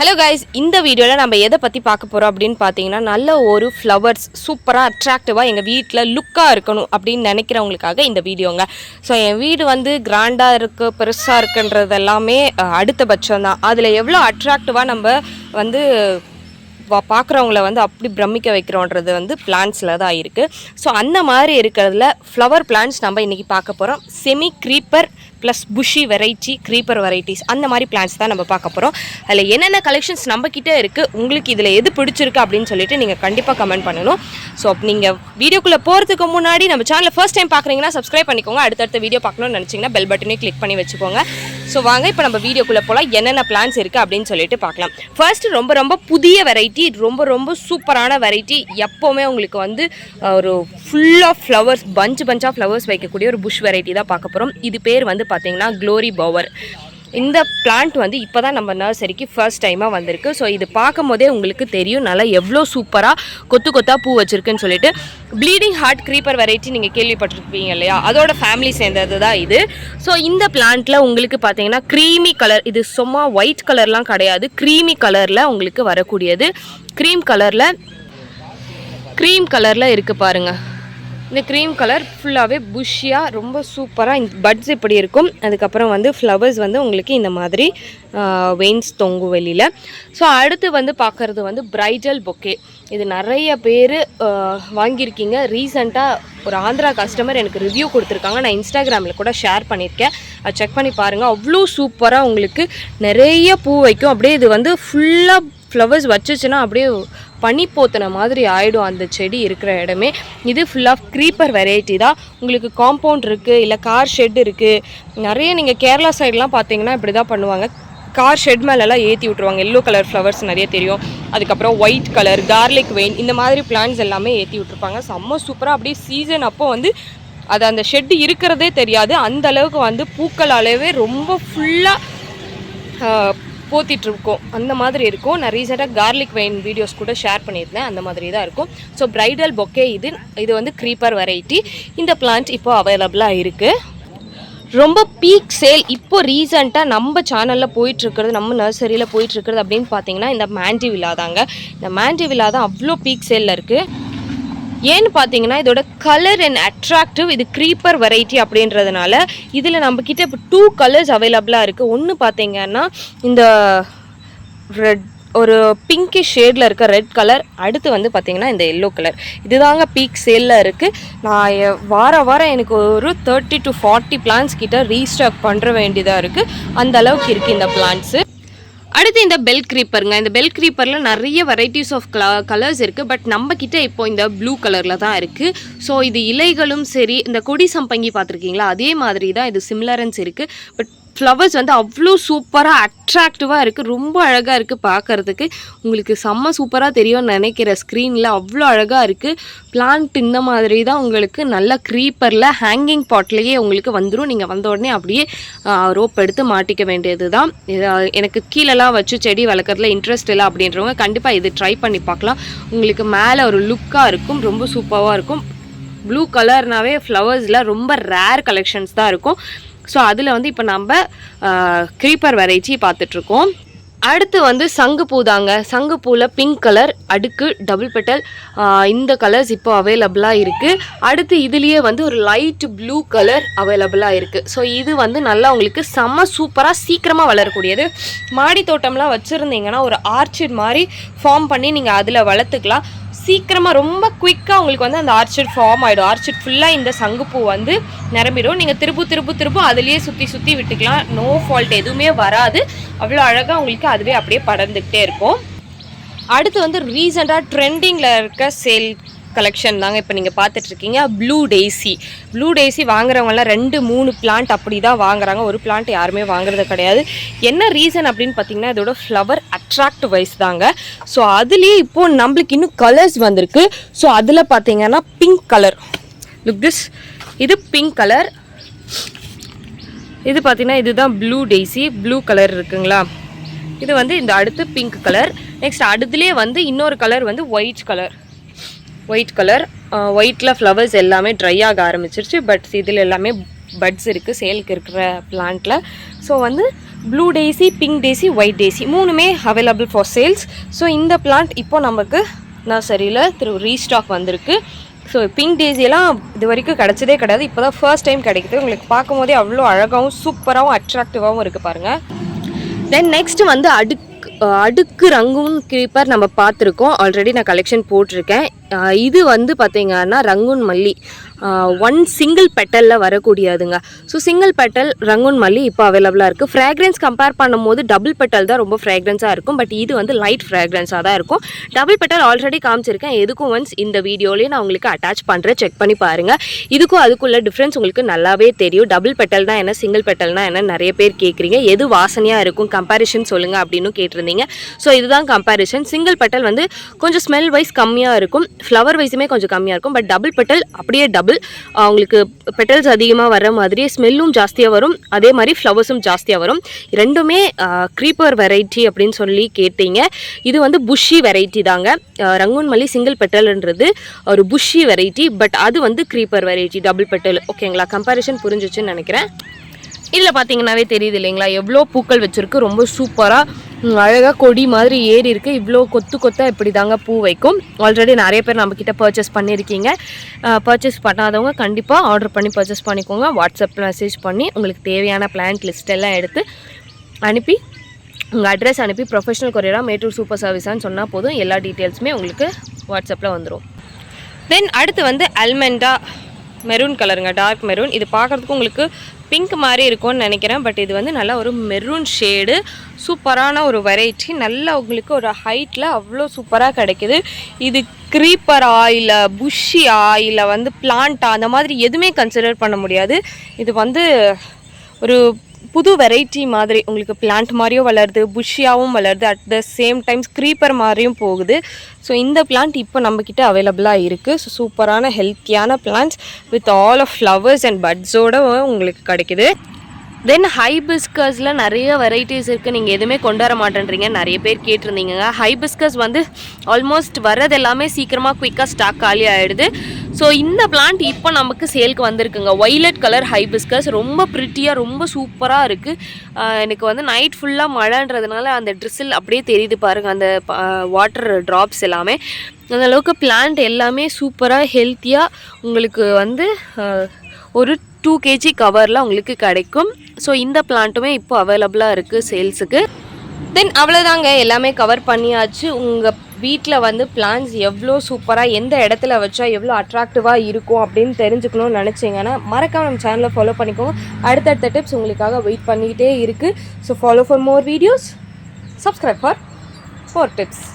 Hello guys இந்த வீடியோவில் நம்ம எதை பற்றி பார்க்க போகிறோம் அப்படின்னு பார்த்தீங்கன்னா நல்ல ஒரு ஃப்ளவர்ஸ் சூப்பராக அட்ராக்டிவாக எங்கள் வீட்டில் லுக்காக இருக்கணும் அப்படின்னு நினைக்கிறவங்களுக்காக இந்த வீடியோங்க. ஸோ என் வீடு வந்து கிராண்டாக இருக்குது பெருசாக இருக்குன்றது எல்லாமே அடுத்தபட்சம் அடுத்த பட்சம் தான். அதில் எவ்வளோ அட்ராக்டிவாக நம்ம வந்து பார்க்குறவங்கள வந்து அப்படி பிரமிக்க வைக்கிறோன்றது வந்து பிளான்ஸில் தான் இருக்குது ஸோ அந்த மாதிரி இருக்கிறதுல ஃப்ளவர் பிளான்ஸ் நம்ம இன்றைக்கி பார்க்க போகிறோம் semi creeper plus bushy variety creeper varieties அந்த மாதிரி பிளான்ஸ் தான் நம்ம பார்க்க போகிறோம் அதில் என்னென்ன கலெக்ஷன்ஸ் நம்ம இருக்குது உங்களுக்கு இதில் எது பிடிச்சிருக்கு அப்படின்னு சொல்லிட்டு நீங்கள் கண்டிப்பாக கமெண்ட் பண்ணணும். ஸோ நீங்கள் வீடியோக்குள்ளே போகிறதுக்கு முன்னாடி நம்ம சேனலில் ஃபர்ஸ்ட் டைம் பார்க்குறீங்கன்னா சப்ஸ்கிரைப் பண்ணிக்கோங்க. அடுத்தடுத்த வீடியோ பார்க்கணும்னு நினச்சிங்கன்னா பெல் பட்டனே கிளிக் பண்ணி வச்சுக்கோங்க. ஸோ வாங்க இப்போ நம்ம வீடியோக்குள்ளே போகலாம் என்னென்ன பிளான்ஸ் இருக்குது அப்படின்னு சொல்லிட்டு பார்க்கலாம். ஃபர்ஸ்ட் ரொம்ப ரொம்ப புதிய வெரைட்டி ரொம்ப ரொம்ப சூப்பரான வெரைட்டி எப்போவுமே உங்களுக்கு வந்து ஒரு ஃபுல் ஆஃப் ஃப்ளவர்ஸ் பஞ்ச் பஞ்சாக ஃப்ளவர்ஸ் வைக்கக்கூடிய ஒரு புஷ் வெரைட்டி தான் பார்க்க போகிறோம் இது பேர் வந்து பார்த்தீங்கன்னா க்ளோரி பவர் இந்த பிளான்ட் வந்து இப்போ தான் நம்ம நர்சரிக்கு ஃபர்ஸ்ட் டைமாக வந்திருக்கு. ஸோ இது பார்க்கும் போதே உங்களுக்கு தெரியும் நல்லா எவ்வளோ சூப்பராக கொத்து கொத்தாக பூ வச்சுருக்குன்னு சொல்லிட்டு. ப்ளீடிங் ஹார்ட் க்ரீப்பர் வெரைட்டி நீங்கள் கேள்விப்பட்டிருப்பீங்க இல்லையா? அதோட ஃபேமிலி சேர்ந்தது தான் இது. ஸோ இந்த பிளான்ட்டில் உங்களுக்கு பார்த்தீங்கன்னா க்ரீமி கலர் இது சும்மா ஒயிட் கலர்லாம் கிடையாது. க்ரீமி கலரில் உங்களுக்கு வரக்கூடியது. க்ரீம் கலரில் க்ரீம் கலரில் இருக்குது பாருங்கள் இந்த க்ரீம் கலர் ஃபுல்லாகவே புஷ்ஷியாக ரொம்ப சூப்பராக இந்த பட்ஸ் இப்படி இருக்கும். அதுக்கப்புறம் வந்து ஃப்ளவர்ஸ் வந்து உங்களுக்கு இந்த மாதிரி வெயின்ஸ் தொங்கும் வெளியில். ஸோ அடுத்து வந்து பார்க்குறது வந்து பிரைடல் பொக்கே இது நிறைய பேர் வாங்கியிருக்கீங்க. ரீசண்டாக ஒரு ஆந்திரா கஸ்டமர் எனக்கு ரிவ்யூ கொடுத்துருக்காங்க. நான் இன்ஸ்டாகிராமில் கூட ஷேர் பண்ணியிருக்கேன். அதை செக் பண்ணி பாருங்கள் அவ்வளோ சூப்பராக உங்களுக்கு நிறைய பூ வைக்கும். அப்படியே இது வந்து ஃபுல்லாக ஃப்ளவர்ஸ் வச்சுச்சுன்னா அப்படியே பனி போத்தின மாதிரி ஆகிடும் அந்த செடி இருக்கிற இடமே. இது ஃபுல்லாக க்ரீப்பர் வெரைட்டி தான். உங்களுக்கு காம்பவுண்ட் இருக்குது இல்லை கார் ஷெட் இருக்குது நிறைய நீங்கள் கேரளா சைட்லாம் பார்த்தீங்கன்னா இப்படி தான் பண்ணுவாங்க. கார் ஷெட் மேலெல்லாம் ஏற்றி விட்ருவாங்க எல்லோ கலர் ஃப்ளவர்ஸ் நிறைய தெரியும். அதுக்கப்புறம் ஒயிட் கலர் கார்லிக் வெயின் இந்த மாதிரி பிளான்ஸ் எல்லாமே ஏற்றி விட்ருப்பாங்க செம்ம சூப்பராக அப்படியே சீசன் அப்போ வந்து அது அந்த ஷெட் இருக்கிறதே தெரியாது. அந்த அளவுக்கு வந்து பூக்கள் அளவே ரொம்ப ஃபுல்லாக போத்திட்ருக்கோம் அந்த மாதிரி இருக்கும். நான் ரீசெண்டாக கார்லிக் வைன் வீடியோஸ் கூட ஷேர் பண்ணியிருந்தேன். அந்த மாதிரி தான் இருக்கும். ஸோ ப்ரைடல் பொக்கே இது இது வந்து க்ரீப்பர் வெரைட்டி இந்த பிளான்ட் இப்போ அவைலபிளாக இருக்குது ரொம்ப பீக் சேல் இப்போ ரீசெண்டாக நம்ம சேனலில் போயிட்டுருக்கிறது நம்ம நர்சரியில் போயிட்டுருக்கிறது அப்படின்னு பார்த்தீங்கன்னா இந்த மேண்டி விழா தாங்க. இந்த மேண்டி விழா தான் அவ்வளோ பீக் சேலில் இருக்குது ஏன்னு பார்த்தீங்கன்னா இதோட கலர் அண்ட் அட்ராக்டிவ் இது க்ரீப்பர் வெரைட்டி அப்படின்றதுனால இதில் நம்மக்கிட்ட இப்போ டூ கலர்ஸ் அவைலபிளாக இருக்குது ஒன்று பார்த்தீங்கன்னா இந்த ரெட் ஒரு பிங்கிஷ் ஷேடில் இருக்க ரெட் கலர் அடுத்து வந்து பார்த்திங்கன்னா இந்த எல்லோ கலர் இதுதாங்க பீக் சேலில் இருக்குது நான் வார வாரம் எனக்கு ஒரு தேர்ட்டி டு ஃபார்ட்டி பிளான்ஸ் கிட்ட ரீஸ்டாக் பண்ணுற வேண்டியதாக இருக்குது அந்த அளவுக்கு இருக்குது இந்த பிளான்ஸு அடுத்து இந்த பெல் க்ரீப்பருங்க இந்த பெல் க்ரீப்பரில் நிறைய வெரைட்டிஸ் ஆஃப் கலர்ஸ் இருக்குது பட் நம்ம கிட்ட இப்போ இந்த ப்ளூ கலரில் தான் இருக்குது ஸோ இது இலைகளும் சரி இந்த கொடி சம்பங்கி பார்த்துருக்கீங்களா? அதே மாதிரி தான் இது சிம்லரன்ஸ் இருக்குது பட் ஃப்ளவர்ஸ் வந்து அவ்வளோ சூப்பராக அட்ராக்டிவாக இருக்குது ரொம்ப அழகாக இருக்குது பார்க்கறதுக்கு உங்களுக்கு செம்ம சூப்பராக தெரியும்னு நினைக்கிற ஸ்க்ரீனில் அவ்வளோ அழகாக இருக்குது பிளான்ட் இந்த மாதிரி தான் உங்களுக்கு நல்ல க்ரீப்பரில் ஹேங்கிங் பாட்லேயே உங்களுக்கு வந்துடும் நீங்கள் வந்த உடனே அப்படியே ரோப் எடுத்து மாட்டிக்க வேண்டியது தான் எனக்கு கீழெல்லாம் வச்சு செடி வளர்க்குறதுல இன்ட்ரெஸ்ட் இல்லை அப்படின்றவங்க கண்டிப்பாக இது ட்ரை பண்ணி பார்க்கலாம் உங்களுக்கு மேலே ஒரு லுக்காக இருக்கும். ரொம்ப சூப்பராக இருக்கும். ப்ளூ கலர்னாவே ஃப்ளவர்ஸில் ரொம்ப ரேர் கலெக்ஷன்ஸ் தான் இருக்கும். ஸோ அதில் வந்து இப்போ நம்ம க்ரீப்பர் வெரைட்டி பார்த்துட்ருக்கோம் அடுத்து வந்து சங்குப்பூ தாங்க சங்குப்பூவில் பிங்க் கலர் அடுக்கு டபுள் பெட்டல் இந்த கலர்ஸ் இப்போ அவைலபிளாக இருக்குது அடுத்து இதுலேயே வந்து ஒரு லைட் ப்ளூ கலர் அவைலபிளாக இருக்குது ஸோ இது வந்து நல்லா உங்களுக்கு செம்ம சூப்பராக சீக்கிரமாக வளரக்கூடியது. மாடி தோட்டம்லாம் வச்சுருந்தீங்கன்னா ஒரு ஆர்ச்சிட் மாதிரி ஃபார்ம் பண்ணி நீங்கள் அதில் வளர்த்துக்கலாம். சீக்கிரமாக ரொம்ப குயிக்காக உங்களுக்கு வந்து அந்த ஆர்ச்சிட் ஃபார்ம் ஆகிடும் ஆர்ச்சிட் ஃபுல்லாக இந்த சங்குப்பூ வந்து நிரம்பிடும். நீங்கள் திருப்பு திருப்பு திருப்பு அதுலேயே சுற்றி சுற்றி விட்டுக்கலாம். நோ ஃபால்ட் எதுவுமே வராது. அவ்வளோ அழகாக உங்களுக்கு அதுவே அப்படியே படர்ந்துக்கிட்டே இருக்கும். அடுத்து வந்து ரீசெண்டாக ட்ரெண்டிங்கில் இருக்க சேல் கலெக்ஷன் தாங்க இப்போ நீங்கள் பார்த்துட்ருக்கீங்க. ப்ளூ டெய்ஸி ப்ளூ டெய்ஸி வாங்குறவங்கலாம் ரெண்டு மூணு பிளான்ட் அப்படி தான் வாங்குறாங்க. ஒரு பிளான்ட் யாருமே வாங்குறது கிடையாது. என்ன ரீசன் அப்படின்னு பார்த்தீங்கன்னா இதோட ஃப்ளவர் அட்ராக்ட் வைஸ் தாங்க. ஸோ அதுலேயே இப்போது நம்மளுக்கு இன்னும் கலர்ஸ் வந்திருக்கு. ஸோ அதில் பார்த்தீங்கன்னா பிங்க் கலர் லுக் திஸ் இது பிங்க் கலர் இது பார்த்தீங்கன்னா இதுதான் ப்ளூ டெய்ஸி ப்ளூ கலர் இருக்குங்களா? இது வந்து இந்த அடுத்து பிங்க் கலர் நெக்ஸ்ட் அடுத்துலேயே வந்து இன்னொரு கலர் வந்து ஒயிட் கலர் ஒயிட் கலர் ஒயிட்டில் ஃப்ளவர்ஸ் எல்லாமே ட்ரை ஆக ஆரம்பிச்சிருச்சு. பட் இதில் எல்லாமே பட்ஸ் இருக்குது சேலுக்கு இருக்கிற பிளான்ட்டில் ஸோ வந்து blue daisy pink daisy white daisy மூணுமே அவைலபிள் ஃபார் சேல்ஸ் ஸோ இந்த பிளான்ட் இப்போ நமக்கு நர்சரியில் திரு ரீஸ்டாக் வந்திருக்கு. ஸோ பிங்க் டேசியெல்லாம் இது வரைக்கும் கிடச்சதே கிடையாது. இப்போ தான் ஃபர்ஸ்ட் டைம் கிடைக்குது. உங்களுக்கு பார்க்கும்போதே அவ்வளோ அழகாகவும் சூப்பராகவும் அட்ராக்டிவாகவும் இருக்குது பாருங்கள் தென் நெக்ஸ்ட் வந்து அடுக்கு அடுக்கு ரங்கும் கிரீப்பர் நம்ம பார்த்துருக்கோம். ஆல்ரெடி நான் கலெக்ஷன் போட்டிருக்கேன். இது வந்து பார்த்திங்கன்னா ரங்கூன் மல்லி. ஒன் சிங்கிள் பெட்டலில் வரக்கூடியதுங்க. ஸோ சிங்கிள் பெட்டல் ரங்கூன் மல்லி இப்போ அவைலபிளாக இருக்குது ஃப்ராக்ரன்ஸ் கம்பேர் பண்ணும்போது டபுள் பெட்டல் தான் ரொம்ப ஃப்ராக்ரன்ஸாக இருக்கும். பட் இது வந்து லைட் ஃப்ராக்ரன்ஸாக தான் இருக்கும். டபுள் பெட்டல் ஆல்ரெடி காமிச்சிருக்கேன். எதுக்கும் ஒன்ஸ் இந்த வீடியோலேயே நான் உங்களுக்கு அட்டாச் பண்ணுறேன் செக் பண்ணி பாருங்கள் இதுக்கும் அதுக்குள்ள டிஃப்ரென்ஸ் உங்களுக்கு நல்லாவே தெரியும். டபுள் பெட்டல்னா என்ன சிங்கிள் பெட்டல்னா என்ன நிறைய பேர் கேட்குறீங்க எது வாசனையாக இருக்கும் கம்பேரிஷன் சொல்லுங்கள் அப்படின்னு கேட்டிருந்தீங்க. ஸோ இதுதான் கம்பேரிஷன் சிங்கிள் பெட்டல் வந்து கொஞ்சம் ஸ்மெல் வைஸ் கம்மியாக இருக்கும். ஃப்ளவர் வைஸுமே கொஞ்சம் கம்மியாக இருக்கும் பட் டபுள் பெட்டல் அப்படியே டபுள் அவங்களுக்கு பெட்டல்ஸ் அதிகமாக வர மாதிரி ஸ்மெல்லும் ஜாஸ்தியாக வரும். அதே மாதிரி ஃப்ளவர்ஸும் ஜாஸ்தியாக வரும். ரெண்டுமே க்ரீப்பர் வெரைட்டி அப்படின்னு சொல்லி கேட்டீங்க. இது வந்து புஷ்ஷி வெரைட்டி தாங்க. ரங்கூன் மல்லி சிங்கிள் பெட்டல்ன்றது ஒரு புஷ்ஷி வெரைட்டி பட் அது வந்து க்ரீப்பர் வெரைட்டி டபுள் பெட்டல் ஓகேங்களா கம்பேரிஷன் புரிஞ்சிச்சுன்னு நினைக்கிறேன். இதில் பார்த்தீங்கன்னாவே தெரியுது இல்லைங்களா? எவ்வளோ பூக்கள் வச்சுருக்கு ரொம்ப சூப்பராக அழகாக கொடி மாதிரி ஏறி இருக்குது இவ்வளோ கொத்து கொத்தாக இப்படி தாங்க பூ வைக்கும். ஆல்ரெடி நிறைய பேர் நம்மக்கிட்ட பர்ச்சேஸ் பண்ணியிருக்கீங்க. பர்ச்சேஸ் பண்ணாதவங்க கண்டிப்பாக ஆர்டர் பண்ணி பர்ச்சேஸ் பண்ணிக்கோங்க. வாட்ஸ்அப்பில் மெசேஜ் பண்ணி உங்களுக்கு தேவையான பிளான்ட் லிஸ்ட் எல்லாம் எடுத்து அனுப்பி உங்கள் அட்ரஸ் அனுப்பி ப்ரொஃபஷனல் கொரியராக மேட்டூர் சூப்பர் சர்வீஸான்னு சொன்னால் போதும். எல்லா டீட்டெயில்ஸுமே உங்களுக்கு வாட்ஸ்அப்பில் வந்துடும் தென் அடுத்து வந்து அல்மெண்டா மெரூன் கலருங்க டார்க் மெரூன் இது பார்க்குறதுக்கு உங்களுக்கு பிங்க் மாதிரி இருக்கும்னு நினைக்கிறேன். பட் இது வந்து நல்லா ஒரு மெரூன் ஷேடு சூப்பரான ஒரு வெரைட்டி நல்லா உங்களுக்கு ஒரு ஹைட்டில் அவ்வளோ சூப்பராக கிடைக்குது. இது க்ரீப்பர் ஆயில் புஷ்ஷியா இல்லை வந்து பிளான்ட்டா அந்த மாதிரி எதுவுமே கன்சிடர் பண்ண முடியாது. இது வந்து ஒரு புது வெரைட்டி மாதிரி உங்களுக்கு பிளான்ட் மாதிரியும் வளருது புஷ்ஷியாகவும் வளருது. At the same time creeper மாதிரியும் போகுது. ஸோ இந்த பிளான்ட் இப்போ நம்மக்கிட்ட அவைலபிளாக இருக்குது ஸோ சூப்பரான ஹெல்த்தியான plants with all of flowers and பட்ஸோட உங்களுக்கு கிடைக்குது. தென் ஹைபிஸ்கஸில் நிறைய வெரைட்டிஸ் இருக்குது நீங்கள் எதுவுமே கொண்டு வர மாட்டேன்றீங்க. நிறைய பேர் கேட்டிருந்தீங்க ஹைபிஸ்கஸ் வந்து ஆல்மோஸ்ட் வர்றது எல்லாமே சீக்கிரமாக குயிக்காக ஸ்டாக் காலி ஆகிடுது ஸோ இந்த பிளான்ட் இப்போ நமக்கு சேலுக்கு வந்திருக்குங்க. ஒய்லட் கலர் ஹைபிஸ்கஸ் ரொம்ப ப்ரிட்டியாக ரொம்ப சூப்பராக இருக்குது எனக்கு வந்து நைட் ஃபுல்லாக மழைன்றதுனால அந்த ட்ரெஸ்ஸில் அப்படியே தெரியுது பாருங்கள் அந்த வாட்டர் ட்ராப்ஸ் எல்லாமே. அந்தளவுக்கு பிளான்ட் எல்லாமே சூப்பராக ஹெல்த்தியாக உங்களுக்கு வந்து ஒரு டூ கேஜி கவரில் உங்களுக்கு கிடைக்கும். ஸோ இந்த பிளான்ட்டுமே இப்போ அவைலபிளாக இருக்குது சேல்ஸுக்கு தென் அவ்வளோதாங்க எல்லாமே கவர் பண்ணியாச்சு. உங்கள் வீட்டில் வந்து பிளான்ஸ் எவ்வளோ சூப்பராக எந்த இடத்துல வச்சா எவ்வளோ அட்ராக்டிவாக இருக்கும் அப்படின்னு தெரிஞ்சுக்கணும்னு நினச்சிங்கன்னா மறக்காம நம்ம சேனலை ஃபாலோ பண்ணிக்கோங்க. அடுத்தடுத்த டிப்ஸ் உங்களுக்காக வெயிட் பண்ணிக்கிட்டே இருக்குது so follow for more videos subscribe for four tips